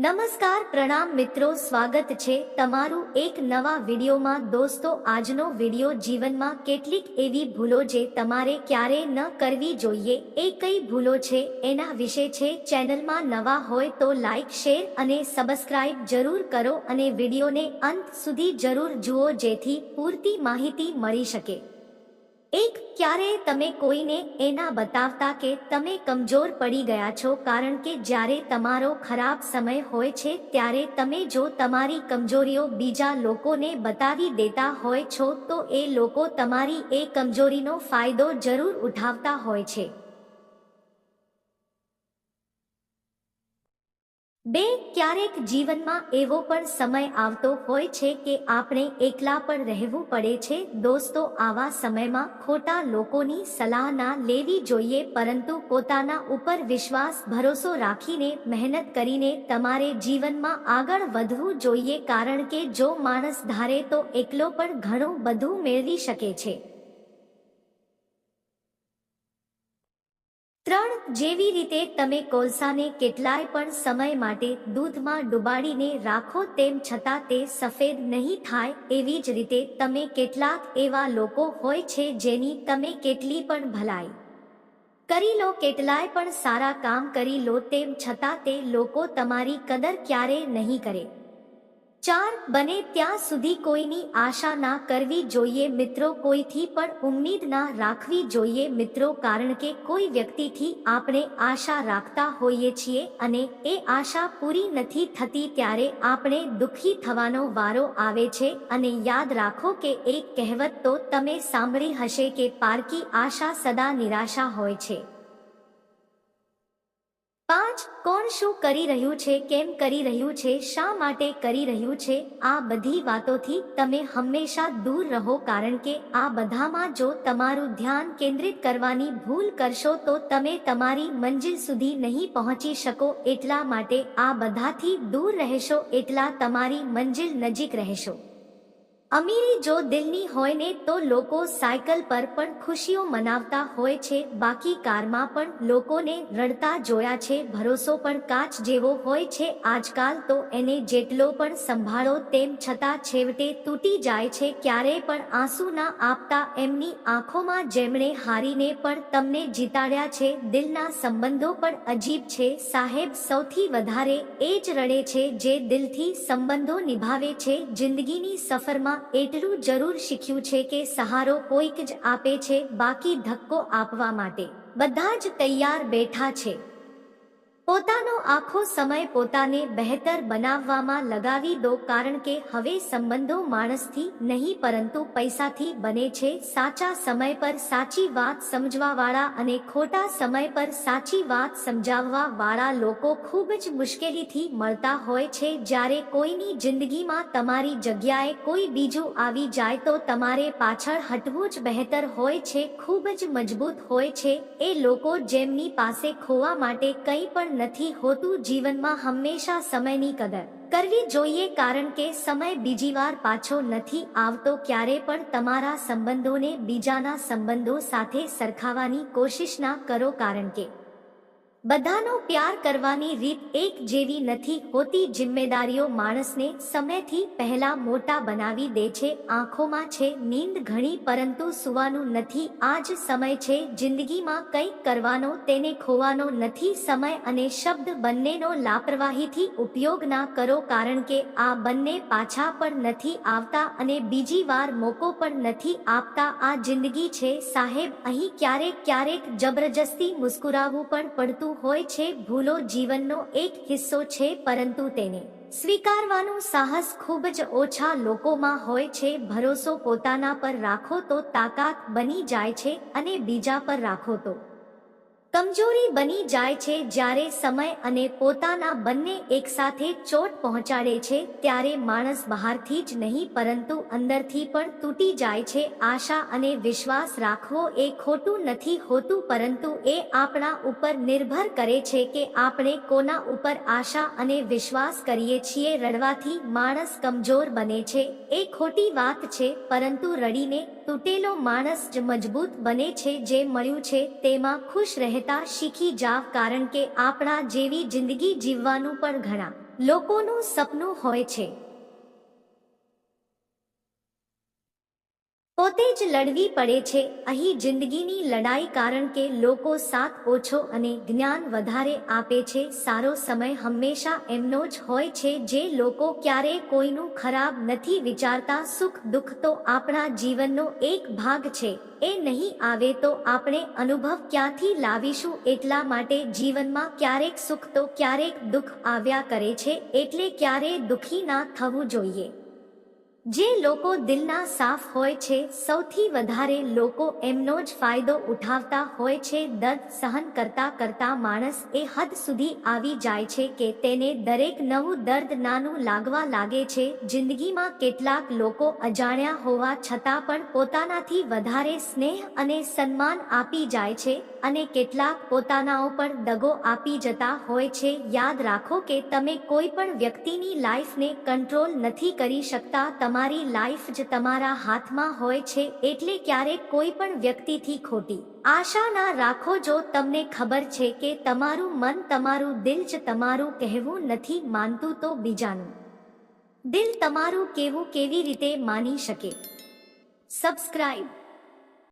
નમસ્કાર પ્રણામ મિત્રો, સ્વાગત છે તમારું એક નવા વિડીયોમાં. દોસ્તો, આજનો વીડિયો જીવનમાં કેટલીક એવી ભૂલો જે તમારે ક્યારે ન કરવી જોઈએ, એ કઈ ભૂલો છે, એના વિશે છે, ચેનલમાં નવા હોય તો લાઈક, શેર અને સબસ્ક્રાઇબ જરૂર કરો અને વિડીયોને અંત સુધી જરૂર જુઓ જેથી પૂરતી માહિતી મળી શકે. એક, ક્યારે તમે કોઈને એના બતાવતા કે તમે કમજોર પડી ગયા છો કારણ કે જ્યારે તમારો ખરાબ સમય હોય છે ત્યારે તમે જો તમારી કમજોરીઓ બીજા લોકોને બતાવી દેતા હોય છો તો એ લોકો તમારી એ કમજોરીનો ફાયદો જરૂર ઉઠાવતા હોય છે. બે, ક્યારેક જીવનમાં એવો પણ સમય આવતો હોય છે કે આપણે એકલા પણ રહેવું પડે છે. દોસ્તો, આવા સમયમાં ખોટા લોકોની સલાહ ના લેવી જોઈએ, પરંતુ પોતાના ઉપર વિશ્વાસ, ભરોસો રાખીને, મહેનત કરીને તમારે જીવનમાં આગળ વધવું જોઈએ, કારણ કે જો માણસ ધારે તો એકલો પણ ઘણું બધું મેળવી શકે છે. જેવી રીતે તમે કોલસાને કેટલાય પણ સમય માટે દૂધમાં ડુબાડીને રાખો તેમ છતાં તે સફેદ નહીં થાય, એવી જ રીતે તમે કેટલાક એવા લોકો હોય છે જેની તમે કેટલી પણ ભલાઈ કરી લો, કેટલાય પણ સારા કામ કરી લો તેમ છતાં તે લોકો તમારી કદર ક્યારે નહીં કરે. ચાર બને ત્યાં સુધી કોઈની આશા ના કરવી જોઈએ મિત્રો, કોઈથી પણ ઉમ્મીદ ના રાખવી જોઈએ મિત્રો, કારણ કે કોઈ વ્યક્તિથી આપણે આશા રાખતા હોઈએ છીએ અને એ આશા પૂરી નથી થતી ત્યારે આપણે દુઃખી થવાનો વારો આવે છે. અને યાદ રાખો કે એક કહેવત તો તમે સાંભળી હશે કે પારકી આશા સદા નિરાશા હોય છે. પાંચ કોણ શું કરી રહ્યું છે, કેમ કરી રહ્યું છે, શા માટે કરી રહ્યું છે, આ બધી વાતોથી તમે હંમેશા દૂર રહો કારણ કે આ બધામાં જો તમારું ધ્યાન કેન્દ્રિત કરવાની ભૂલ કરશો તો તમે તમારી મંજિલ સુધી નહીં પહોંચી શકો, એટલા માટે આ બધાથી દૂર રહેશો, એટલા તમારી મંજિલ નજીક રહેશો. અમીરી જો દિલની હોય ને તો લોકો સાયકલ પર પણ ખુશીઓ મનાવતા હોય છે. બાકી કારમાં પણ લોકોને રડતા જોયા છે. ભરોસો પણ કાચ જેવો હોય છે. આજકાલ તો એને જેટલો પણ સંભાળો તેમ છતાં છેવટે તૂટી જાય છે. ક્યારેય પણ આંસુ ના આપતા એમની આંખોમાં જેમણે હારીને પણ તમને જીતાડ્યા છે. દિલના સંબંધો પણ અજીબ છે. સાહેબ સૌથી વધારે એ જ રડે છે જે દિલથી સંબંધો નિભાવે છે. જિંદગીની સફરમાં એટલું જરૂર શીખ્યું છે કે સહારો કોઈક જ આપે છે, બાકી ધક્કો આપવા માટે. બધા જ તૈયાર બેઠા છે. પોતાનો આખો સમય પોતાને બહેતર બનાવવામાં લગાવી દો કારણ કે હવે સંબંધો માણસથી નહીં પરંતુ પૈસાથી બને છે. સાચા સમય પર સાચી વાત સમજવાવાળા અને ખોટા સમય પર સાચી વાત સમજાવવા વાળા લોકો ખૂબ જ મુશ્કેલીથી મળતા હોય છે. જ્યારે કોઈની જિંદગીમાં તમારી જગ્યાએ કોઈ બીજું આવી જાય તો તમારે પાછળ હટવું જ બહેતર હોય છે, ખૂબ જ મજબૂત હોય છે. એ લોકો જેમની પાસે ખોવા માટે કંઈ પણ નથી હોતું જીવનમાં હંમેશા સમયની કદર. કરવી જોઈએ કારણ કે સમય બીજી વાર પાછો નથી આવતો ક્યારે પણ તમારા સંબંધોને બીજાના સંબંધો સાથે સરખાવાની કોશિશ ના કરો કારણ કે બધાનો પ્યાર કરવાની રીત એક જેવી નથી હોતી જિમ્મેદારીઓ માણસને સમયથી પહેલા મોટા બનાવી દે છે, આંખોમાં છે, નીંદ ઘણી પરંતુ સુવાનું નથી આ જ સમય છે, જિંદગીમાં કંઈક કરવાનો તેને ખોવાનો નથી સમય અને શબ્દ બંનેનો લાપરવાહીથી ઉપયોગ ના કરો કારણ કે આ બંને પાછા પણ નથી આવતા અને બીજી વાર મોકો પણ નથી આપતા, આ જિંદગી છે સાહેબ, અહીં ક્યારેક ક્યારેક જબરજસ્તી મુસ્કુરાવવું પણ પડતું હોય છે, ભૂલો જીવનનો એક હિસ્સો છે, પરંતુ તેને સ્વીકારવાનું સાહસ ખૂબ જ ઓછા લોકોમાં હોય છે. ભરોસો પોતાના પર રાખો તો તાકાત બની જાય છે અને બીજા પર રાખો તો કમજોરી બની જાય છે જ્યારે સમય અને પોતાના બંને એકસાથે ચોટ પહોંચાડે છે ત્યારે માણસ બહારથી જ નહીં, પરંતુ અંદરથી પણ તૂટી જાય છે. આશા અને વિશ્વાસ રાખવો એ ખોટું નથી હોતું, પરંતુ એ આપણા ઉપર નિર્ભર કરે છે કે આપણે કોના ઉપર આશા અને વિશ્વાસ કરીએ છીએ. રડવાથી માણસ કમજોર બને છે. એ ખોટી વાત છે, પરંતુ રડીને તૂટેલો માણસ જ મજબૂત બને છે જે મળ્યું છે તેમાં ખુશ રહેતા શીખી જાવ કારણ કે આપણા જેવી જિંદગી જીવવાનું પણ ઘણા લોકોનું સપનું હોય છે. પોતે જ લડવી પડે છે. અહીં જિંદગીની લડાઈ કારણ કે લોકો સાથ ઓછો અને જ્ઞાન વધારે આપે છે. સારો સમય હંમેશા એમનો જ હોય છે. જે લોકો ક્યારેય કોઈનું ખરાબ નથી વિચારતા, સુખ દુઃખ તો આપણા જીવનનો એક ભાગ છે. એ નહીં આવે તો આપણે અનુભવ ક્યાંથી લાવીશું? એટલા માટે જીવનમાં ક્યારેક સુખ તો ક્યારેક દુઃખ આવ્યા કરે છે. એટલે ક્યારેય દુઃખી ના થવું જોઈએ. જે લોકો દિલના સાફ હોય છે, સૌથી વધારે લોકો એમનો જ ફાયદો ઉઠાવતા હોય છે. દર્દ સહન કરતા કરતા માણસ એ હદ સુધી આવી જાય છે કે તેને દરેક નવું દર્દ નાનું લાગવા લાગે છે. જિંદગીમાં કેટલાક લોકો અજાણ્યા હોવા છતાં પણ પોતાનાથી વધારે સ્નેહ અને સન્માન આપી જાય છે અને કેટલાક પોતાનાઓ પર દગો આપી જતા હોય છે. યાદ રાખો કે તમે કોઈ પણ વ્યક્તિની લાઈફને કંટ્રોલ નથી કરી શકતા. તમારી લાઈફ જ તમારા હાથમાં હોય છે એટલે ક્યારેક કોઈ પણ વ્યક્તિથી ખોટી. આશા ના રાખો જો તમને ખબર છે કે તમારું મન તમારું દિલ જ તમારું કહેવું નથી માનતું તો બીજાનું. દિલ તમારું કેવું કેવી રીતે માની શકે? સબસ્ક્રાઇબ